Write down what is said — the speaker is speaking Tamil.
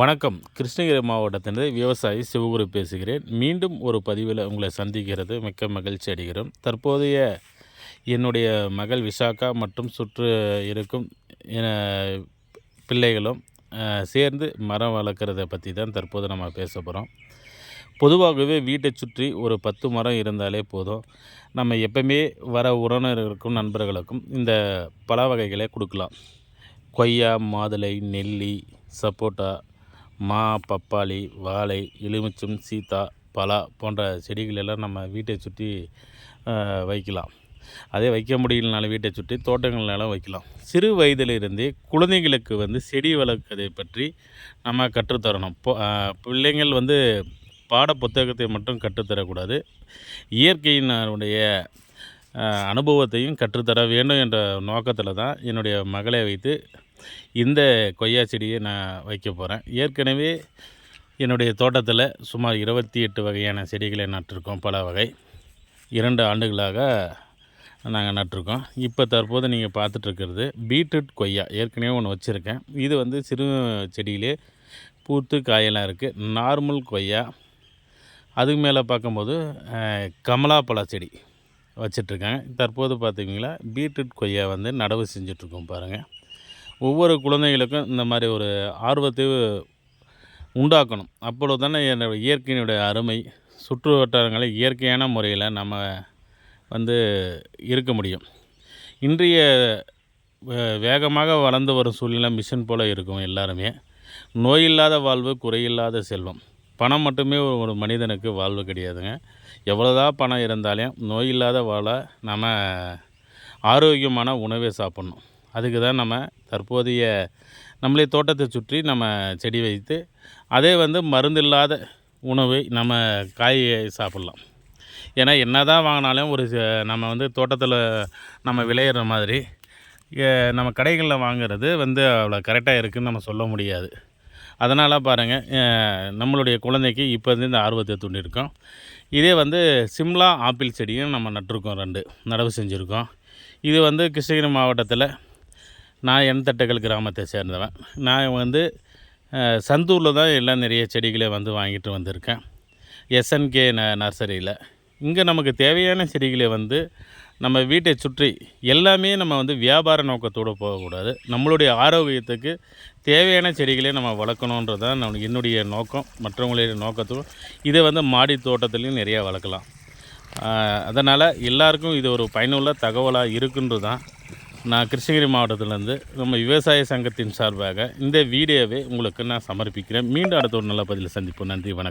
வணக்கம். கிருஷ்ணகிரி மாவட்டத்தினது விவசாயி சிவகுரு பேசுகிறேன். மீண்டும் ஒரு பதிவில் உங்களை சந்திக்கிறது மிக்க மகிழ்ச்சி அடைகிறோம். தற்போதைய என்னுடைய மகள் விசாகா மற்றும் சுற்று இருக்கும் பிள்ளைகளும் சேர்ந்து மரம் வளர்க்குறத பற்றி தான் தற்போது நம்ம பேச போகிறோம் பொதுவாகவே வீட்டை சுற்றி ஒரு பத்து மரம் இருந்தாலே போதும். நம்ம எப்பவுமே வர உறவினர்களுக்கும் நண்பர்களுக்கும் இந்த பல வகைகளை கொடுக்கலாம். கொய்யா மாதுளை நெல்லி சப்போட்டா மா பப்பாளி வாழை எலுமிச்சம் சீத்தா பலா போன்ற செடிகள் எல்லாம் நம்ம வீட்டை சுற்றி வைக்கலாம். அதே வைக்க முடியலனாலும் வீட்டை சுற்றி தோட்டங்கள்னாலும் வைக்கலாம். சிறு வயதிலிருந்தே குழந்தைகளுக்கு வந்து செடி வளர்க்கதை பற்றி நம்ம கற்றுத்தரணும். பிள்ளைங்கள் வந்து பாட புத்தகத்தை மட்டும் கற்றுத்தரக்கூடாது. இயற்கையினுடைய அனுபவத்தையும் கற்றுத்தர வேண்டும் என்ற நோக்கத்தில் தான் என்னுடைய மகளை வைத்து இந்த கொய்யா செடியை நான் வைக்க போகிறேன் ஏற்கனவே என்னுடைய தோட்டத்தில் சுமார் இருபத்தி எட்டு வகையான செடிகளை நட்டிருக்கோம் பல வகை. இரண்டு ஆண்டுகளாக நாங்கள் நட்டிருக்கோம். இப்போ தற்போது நீங்கள் பார்த்துட்ருக்கிறது பீட்ரூட் கொய்யா ஏற்கனவே ஒன்று வச்சுருக்கேன். இது வந்து சிறு செடியிலே பூத்து காயெல்லாம் இருக்குது நார்மல் கொய்யா. அதுக்கு மேலே பார்க்கும்போது கமலா பழ செடி. வச்சிட்ருக்காங்க. தற்போது பார்த்தீங்களா பீட்ரூட் கொய்யா வந்து நடவு செஞ்சிட்ருக்கோம் பாருங்கள் ஒவ்வொரு குழந்தைகளுக்கும் இந்த மாதிரி ஒரு ஆர்வத்தை உண்டாக்கணும். அப்பொழுது தானே என்னுடைய இயற்கையினுடைய அருமை சுற்று வட்டாரங்களை இயற்கையான முறையில் நம்ம வந்து இருக்க முடியும். இன்றைய வே- வேகமாக வளர்ந்து வரும் சூழ்நிலை மிஷின் போல் இருக்கும் எல்லாருமே. நோயில்லாத வாழ்வு குறையில்லாத செல்வம். பணம் மட்டுமே ஒரு- ஒரு மனிதனுக்கு வாழ்வு கிடையாதுங்க. எவ்வளோதான் பணம் இருந்தாலும் நோய் இல்லாத வாழ நம்ம ஆரோக்கியமான உணவை சாப்பிட்ணும். அதுக்கு தான் நம்ம தற்போதைய நம்மளே தோட்டத்தை சுற்றி நம்ம செடி வைத்து அதே வந்து மருந்தில்லாத உணவை நம்ம காய் சாப்பிட்லாம். ஏன்னா என்ன தான் வாங்கினாலும் ஒரு ச- நம்ம வந்து தோட்டத்தில் நம்ம விளையிற மாதிரி நம்ம கடைகளில் வாங்கிறது வந்து அவ்வளோ கரெக்டாக இருக்குதுன்னு நம்ம சொல்ல முடியாது. அதனால் பாருங்கள் நம்மளுடைய குழந்தைக்கு இப்போ இருந்து இந்த ஆர்வத்தை தூண்டியிருக்கோம். இதே வந்து சிம்லா ஆப்பிள் செடியும் நம்ம நட்டிருக்கோம் ரெண்டு நடவு செஞ்சுருக்கோம். இது வந்து கிருஷ்ணகிரி மாவட்டத்தில் நான் எண்தட்டகள் கிராமத்தை சேர்ந்தவன். நான் வந்து சந்தூரில் தான் எல்லாம் நிறைய செடிகளை வந்து வாங்கிட்டு வந்திருக்கேன். எஸ்என்கே ந நர்சரியில். இங்கே நமக்கு தேவையான செடிகளை வந்து நம்ம வீட்டை சுற்றி எல்லாமே நம்ம வந்து வியாபார நோக்கத்தோடு போகக்கூடாது. நம்மளுடைய ஆரோக்கியத்துக்கு தேவையான செடிகளை நம்ம வளர்க்கணுன்றது தான் நம்ம என்னுடைய நோக்கம் மற்றவங்களுடைய நோக்கத்தோடு. இதை வந்து மாடி தோட்டத்துலேயும் நிறையா வளர்க்கலாம். அதனால் எல்லாருக்கும் இது ஒரு பயனுள்ள தகவலாக இருக்குன்றது தான் நான் கிருஷ்ணகிரி மாவட்டத்திலேருந்து நம்ம விவசாய சங்கத்தின் சார்பாக இந்த வீடியோவை உங்களுக்கு நான் சமர்ப்பிக்கிறேன். மீண்டும் அடுத்த ஒரு நல்ல பதில் சந்திப்போம். நன்றி வணக்கம்.